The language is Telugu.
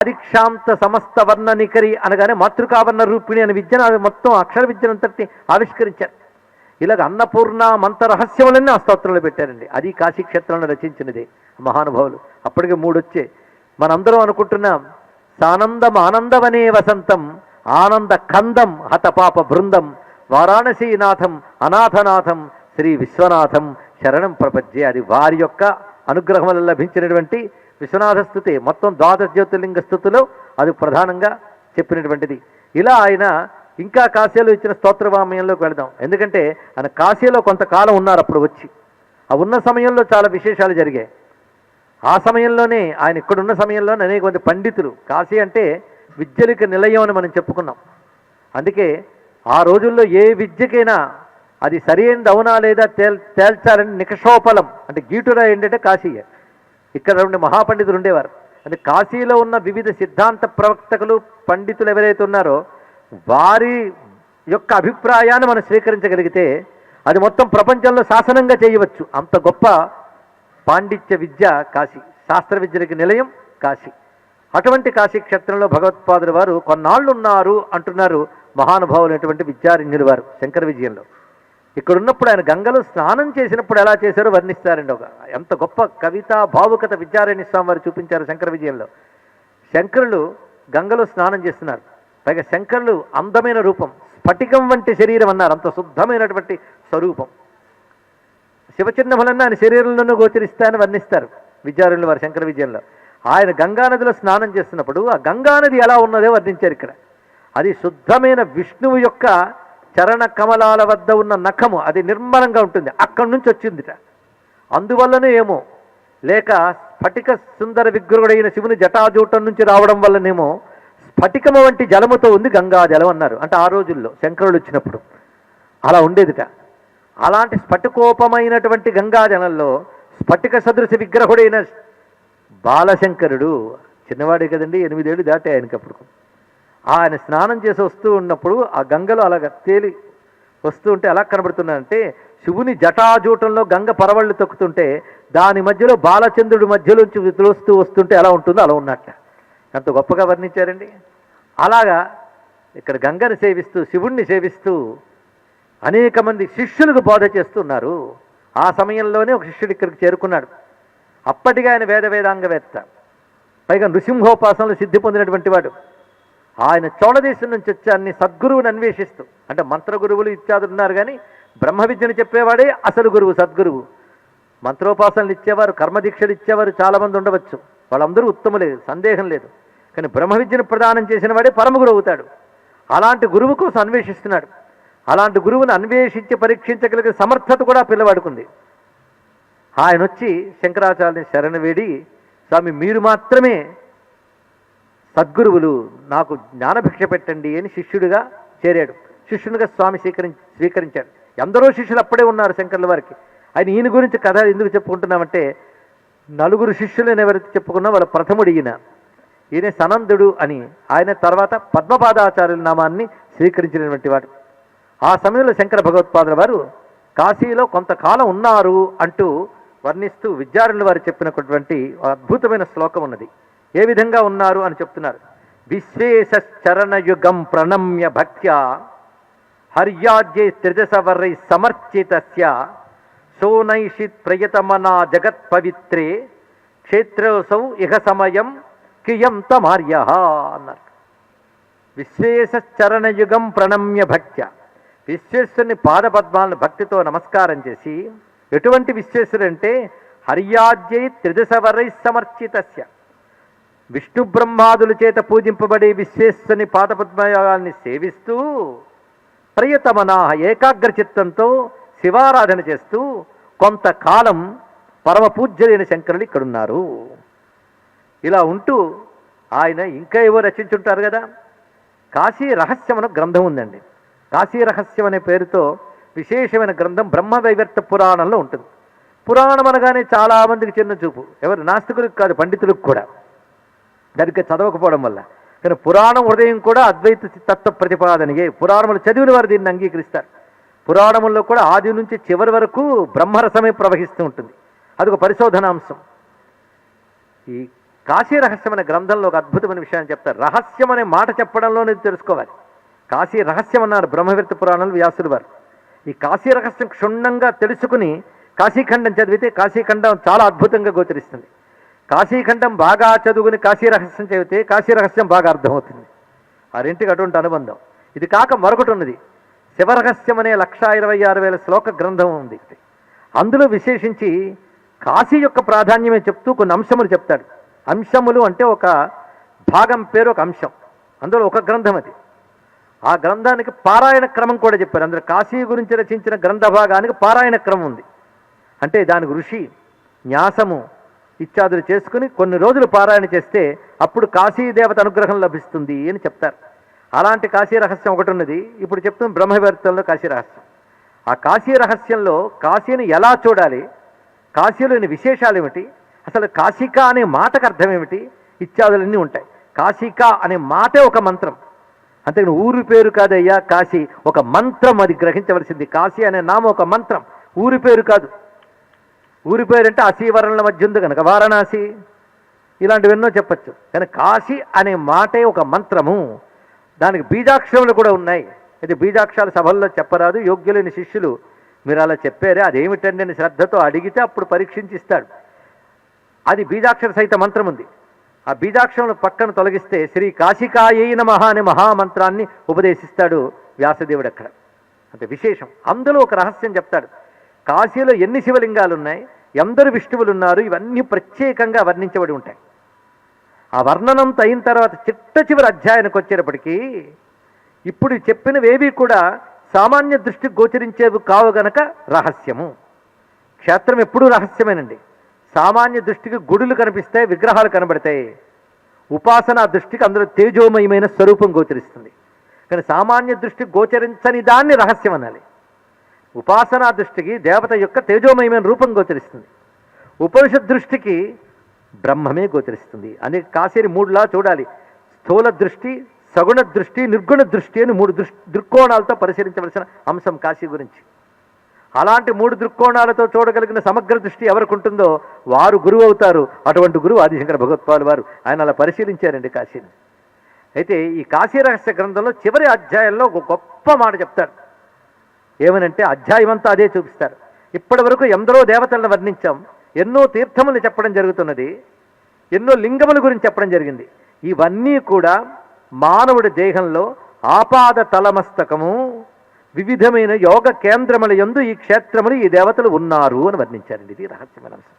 పరీక్షాంత సమస్త వర్ణ నికరి అనగానే మాతృకావర్ణ రూపిణి అనే విద్యను మొత్తం అక్షర విద్యనంతటి ఆవిష్కరించారు. ఇలాగ అన్నపూర్ణ మంత్ర రహస్యములన్నీ ఆ స్తోత్రంలో పెట్టారండి. అది కాశీ క్షేత్రంలో రచించినది. మహానుభావులు. అప్పటికే మూడు వచ్చే మనందరం అనుకుంటున్నాం సానందం ఆనందమనే వసంతం ఆనంద కందం హతపాప బృందం వారాణసీనాథం అనాథనాథం శ్రీ విశ్వనాథం శరణం ప్రపంచే అది వారి యొక్క అనుగ్రహం వల్ల లభించినటువంటి విశ్వనాథ స్థుతి మొత్తం ద్వాదశ జ్యోతిర్లింగ స్థుతిలో అది ప్రధానంగా చెప్పినటువంటిది. ఇలా ఆయన ఇంకా కాశీలో ఇచ్చిన స్తోత్రవామయంలోకి వెళదాం. ఎందుకంటే ఆయన కాశీలో కొంతకాలం ఉన్నారు అప్పుడు వచ్చి. ఆ ఉన్న సమయంలో చాలా విశేషాలు జరిగాయి. ఆ సమయంలోనే ఆయన ఇక్కడున్న సమయంలోనే అనేక మంది పండితులు కాశీ అంటే విద్యలకు నిలయం అని మనం చెప్పుకున్నాం. అందుకే ఆ రోజుల్లో ఏ విద్యకైనా అది సరైనది అవునా లేదా తేల్ తేల్చాలని నికషోపలం అంటే గీటురా ఏంటంటే కాశీయే. ఇక్కడ ఉండే మహాపండితులు ఉండేవారు. అంటే కాశీలో ఉన్న వివిధ సిద్ధాంత ప్రవక్తకులు పండితులు ఎవరైతే ఉన్నారో వారి యొక్క అభిప్రాయాన్ని మనం స్వీకరించగలిగితే అది మొత్తం ప్రపంచంలో శాసనంగా చేయవచ్చు. అంత గొప్ప పాండిత్య విద్య కాశీ శాస్త్ర విద్యలకి నిలయం కాశీ. అటువంటి కాశీ క్షేత్రంలో భగవత్పాదుల వారు కొన్నాళ్ళు ఉన్నారు అంటున్నారు మహానుభావులైనటువంటి విద్యారంగులు వారు శంకర విజయంలో. ఇక్కడున్నప్పుడు ఆయన గంగలో స్నానం చేసినప్పుడు ఎలా చేశారో వర్ణిస్తారండి ఒక ఎంత గొప్ప కవిత భావుకత విద్యారాయణ స్వామి వారు చూపించారు శంకర విజయంలో. శంకరులు గంగలో స్నానం చేస్తున్నారు. పైగా శంకరులు అందమైన రూపం స్ఫటికం వంటి శరీరం అన్నారు. అంత శుద్ధమైనటువంటి స్వరూపం. శివచిహ్నములన్న ఆయన శరీరంలోనూ గోచరిస్తాయని వర్ణిస్తారు విద్యారణ్యులు వారు శంకర విజయంలో. ఆయన గంగానదిలో స్నానం చేస్తున్నప్పుడు ఆ గంగానది ఎలా ఉన్నదో వర్ణించారు ఇక్కడ. అది శుద్ధమైన విష్ణువు యొక్క చరణ కమలాల వద్ద ఉన్న నఖము అది నిర్మలంగా ఉంటుంది. అక్కడి నుంచి వచ్చిందిట. అందువల్లనే ఏమో లేక స్ఫటిక సుందర విగ్రహుడైన శివుని జటాజూటం నుంచి రావడం వల్లనేమో స్ఫటికము వంటి జలముతో ఉంది గంగా జలం అన్నారు. అంటే ఆ రోజుల్లో శంకరుడు వచ్చినప్పుడు అలా ఉండేదిట. అలాంటి స్ఫటికోపమైనటువంటి గంగా జలంలో స్ఫటిక సదృశ విగ్రహుడైన బాలశంకరుడు చిన్నవాడే కదండి ఎనిమిదేళ్ళు దాటే ఆయనకి అప్పుడు. ఆయన స్నానం చేసి వస్తూ ఉన్నప్పుడు ఆ గంగలో అలాగ తేలి వస్తూ ఉంటే ఎలా కనబడుతున్నాడంటే శివుని జటాజూటంలో గంగ పరవళ్ళు తొక్కుతుంటే దాని మధ్యలో బాలచంద్రుడి మధ్యలోంచి వితులుస్తూ వస్తుంటే ఎలా ఉంటుందో అలా ఉన్నట్ట. ఎంత గొప్పగా వర్ణించారండి. అలాగా ఇక్కడ గంగని సేవిస్తూ శివుణ్ణి సేవిస్తూ అనేక మంది శిష్యులకు బోధ చేస్తున్నారు. ఆ సమయంలోనే ఒక శిష్యుడు ఇక్కడికి చేరుకున్నాడు. అప్పటిగా ఆయన వేద వేదాంగవేత్త. పైగా నృసింహోపాసనలు సిద్ధి పొందినటువంటి వాడు. ఆయన చోళదేశం నుంచి వచ్చాన్ని సద్గురువుని అన్వేషిస్తూ అంటే మంత్ర గురువులు ఇత్యాదులు ఉన్నారు కానీ బ్రహ్మ విద్యను చెప్పేవాడే అసలు గురువు సద్గురువు. మంత్రోపాసనలు ఇచ్చేవారు కర్మదీక్షలు ఇచ్చేవారు చాలామంది ఉండవచ్చు. వాళ్ళందరూ ఉత్తములే సందేహం లేదు. కానీ బ్రహ్మ విద్యను ప్రదానం చేసిన వాడే పరమ గురువు అవుతాడు. అలాంటి గురువు కోసం అన్వేషిస్తున్నాడు. అలాంటి గురువుని అన్వేషించి పరీక్షించగలిగే సమర్థత కూడా పిల్లవాడుకుంది ఆయన వచ్చి శంకరాచార్యుని శరణ వేడి స్వామి మీరు మాత్రమే సద్గురువులు నాకు జ్ఞానభిక్ష పెట్టండి అని శిష్యుడిగా చేరాడు. శిష్యునిగా స్వామి స్వీకరి స్వీకరించాడు. ఎందరో శిష్యులు అప్పుడే ఉన్నారు శంకర్ల వారికి. ఆయన ఈయన గురించి కథ ఎందుకు చెప్పుకుంటున్నామంటే నలుగురు శిష్యులను ఎవరైతే చెప్పుకున్నా వాళ్ళ ప్రథముడు ఈయన. ఈయన సనందుడు అని ఆయన తర్వాత పద్మపాదాచార్యుల నామాన్ని స్వీకరించినటువంటి వాడు. ఆ సమయంలో శంకర భగవత్పాదుల వారు కాశీలో కొంతకాలం ఉన్నారు అంటూ వర్ణిస్తూ విద్యారణుల వారు చెప్పినటువంటి అద్భుతమైన శ్లోకం ఉన్నది. ఏ విధంగా ఉన్నారు అని చెప్తున్నారు. విశేష చరణయుగం ప్రణమ్య భక్త్య హర్యాజ్యై త్రిదశవర్రై సమర్చితస్య సోనైషిత్ ప్రయతమనా జగత్ పవిత్రే క్షేత్రోసౌ ఇహ సమయం కియం తమార్య అన్నారు. విశేష చరణయుగం ప్రణమ్య భక్త్య విశ్వేశ్వరుని పాదపద్మాలను భక్తితో నమస్కారం చేసి ఎటువంటి విశ్వేశ్వరుడు అంటే హర్యాజ్యై త్రిదశవరై సమర్చితస్య. విష్ణు బ్రహ్మాదుల చేత పూజింపబడే విశ్వేశ్వని పాదపద్మయాన్ని సేవిస్తూ ప్రియతమనాహ ఏకాగ్రచిత్తంతో శివారాధన చేస్తూ కొంతకాలం పరమ పూజ్యులైన శంకరులు ఇక్కడున్నారు. ఇలా ఉంటూ ఆయన ఇంకా ఏవో రచించుంటారు కదా. కాశీ రహస్యం అనే గ్రంథం ఉందండి. కాశీ రహస్యం అనే పేరుతో విశేషమైన గ్రంథం బ్రహ్మ వైవర్త పురాణంలో ఉంటుంది. పురాణం అనగానే చాలామందికి చిన్న చూపు. ఎవరు నాస్తికులకు కాదు పండితులకు కూడా. సరిగ్గా చదవకపోవడం వల్ల. కానీ పురాణం ఉదయం కూడా అద్వైత తత్వ ప్రతిపాదనయే. పురాణములు చదివిన వారు దీన్ని అంగీకరిస్తారు. పురాణముల్లో కూడా ఆది నుంచి చివరి వరకు బ్రహ్మరసమే ప్రవహిస్తూ ఉంటుంది. అదొక పరిశోధనాంశం ఈ కాశీ రహస్యం అనే గ్రంథంలో ఒక అద్భుతమైన విషయాన్ని చెప్తారు. రహస్యం అనే మాట చెప్పడంలోనే తెలుసుకోవాలి. కాశీ రహస్యం అన్నారు బ్రహ్మవిర్త పురాణాలు వ్యాసులు వారు. ఈ కాశీ రహస్యం క్షుణ్ణంగా తెలుసుకుని కాశీఖండం చదివితే కాశీఖండం చాలా అద్భుతంగా గోచరిస్తుంది. కాశీఖండం బాగా చదువుకుని కాశీ రహస్యం చదివితే కాశీ రహస్యం బాగా అర్థమవుతుంది. ఆ రెంటికి అటువంటి అనుబంధం. ఇది కాక మరొకటి ఉన్నది. శివరహస్యం అనే లక్ష ఇరవై ఆరు వేల శ్లోక గ్రంథం ఉంది అందులో విశేషించి కాశీ యొక్క ప్రాధాన్యమే చెప్తూ కొన్ని అంశములు చెప్తాడు. అంశములు అంటే ఒక భాగం పేరు ఒక అంశం. అందులో ఒక గ్రంథం అది. ఆ గ్రంథానికి పారాయణ క్రమం కూడా చెప్పారు. అందులో కాశీ గురించి రచించిన గ్రంథ భాగానికి పారాయణ క్రమం ఉంది. అంటే దానికి ఋషి న్యాసము ఇత్యాదులు చేసుకుని కొన్ని రోజులు పారాయణ చేస్తే అప్పుడు కాశీ దేవత అనుగ్రహం లభిస్తుంది అని చెప్తారు. అలాంటి కాశీ రహస్యం ఒకటి ఉన్నది. ఇప్పుడు చెప్తున్న బ్రహ్మవేత్తంలో కాశీ రహస్యం. ఆ కాశీ రహస్యంలో కాశీని ఎలా చూడాలి? కాశీలోని విశేషాలు ఏమిటి అసలు కాశిక అనే మాటకు అర్థం ఏమిటి ఇత్యాదులన్నీ ఉంటాయి. కాశిక అనే మాటే ఒక మంత్రం. అంతే ఊరి పేరు కాదయ్యా కాశీ ఒక మంత్రం అది గ్రహించవలసింది. కాశీ అనే నామం ఒక మంత్రం. ఊరి పేరు కాదు. ఊరి పేరంటే అసీవరణల మధ్య ఉంది కనుక వారణాసి. ఇలాంటివెన్నో చెప్పచ్చు. కానీ కాశీ అనే మాటే ఒక మంత్రము. దానికి బీజాక్షరములు కూడా ఉన్నాయి. అయితే బీజాక్షరాలు సభల్లో చెప్పరాదు. యోగ్యులైన శిష్యులు మీరు అలా చెప్పారే. అదేమిటండి అని శ్రద్ధతో అడిగితే అప్పుడు పరీక్షించిస్తాడు. అది బీజాక్షర సహిత మంత్రం ఉంది ఆ బీజాక్షరములు పక్కన తొలగిస్తే శ్రీ కాశికాయ నమహ అనే మహామంత్రాన్ని ఉపదేశిస్తాడు వ్యాసదేవుడు అక్కడ. అంటే విశేషం. అందులో ఒక రహస్యం చెప్తాడు. కాశీలో ఎన్ని శివలింగాలు ఉన్నాయి ఎందరు విష్ణువులు ఉన్నారు ఇవన్నీ ప్రత్యేకంగా వర్ణించబడి ఉంటాయి. ఆ వర్ణనంతో అయిన తర్వాత చిట్ట చివరి అధ్యాయానికి వచ్చేటప్పటికీ ఇప్పుడు చెప్పినవేవి కూడా సామాన్య దృష్టికి గోచరించేవి కావు గనక రహస్యము. క్షేత్రం ఎప్పుడూ రహస్యమేనండి. సామాన్య దృష్టికి గుడులు కనిపిస్తాయి విగ్రహాలు కనబడతాయి. ఉపాసన దృష్టికి అందులో తేజోమయమైన స్వరూపం గోచరిస్తుంది. కానీ సామాన్య దృష్టికి గోచరించని దాన్ని రహస్యం అనాలి. ఉపాసనా దృష్టికి దేవత యొక్క తేజోమయమైన రూపం గోచరిస్తుంది. ఉపనిషత్ దృష్టికి బ్రహ్మమే గోచరిస్తుంది. అని కాశీని మూడులా చూడాలి. స్థూల దృష్టి సగుణ దృష్టి నిర్గుణ దృష్టి అని మూడు దృష్టి దృక్కోణాలతో పరిశీలించవలసిన అంశం కాశీ గురించి. అలాంటి మూడు దృక్కోణాలతో చూడగలిగిన సమగ్ర దృష్టి ఎవరికి ఉంటుందో వారు గురువు అవుతారు. అటువంటి గురువు ఆదిశంకర భగవత్పాల్ వారు. ఆయన అలా పరిశీలించారండి కాశీని. అయితే ఈ కాశీ రహస్య గ్రంథంలో చివరి అధ్యాయంలో ఒక గొప్ప మాట చెప్తాడు ఏమనంటే అధ్యాయం అంతా అదే చూపిస్తారు. ఇప్పటి వరకు ఎందరో దేవతలను వర్ణించాం. ఎన్నో తీర్థములు చెప్పడం జరుగుతున్నది. ఎన్నో లింగముల గురించి చెప్పడం జరిగింది. ఇవన్నీ కూడా మానవుడి దేహంలో ఆపాద తలమస్తకము వివిధమైన యోగ కేంద్రముల యందు ఈ క్షేత్రములు ఈ దేవతలు ఉన్నారు అని వర్ణించారండి. ఇది రహస్యమైన అంశం.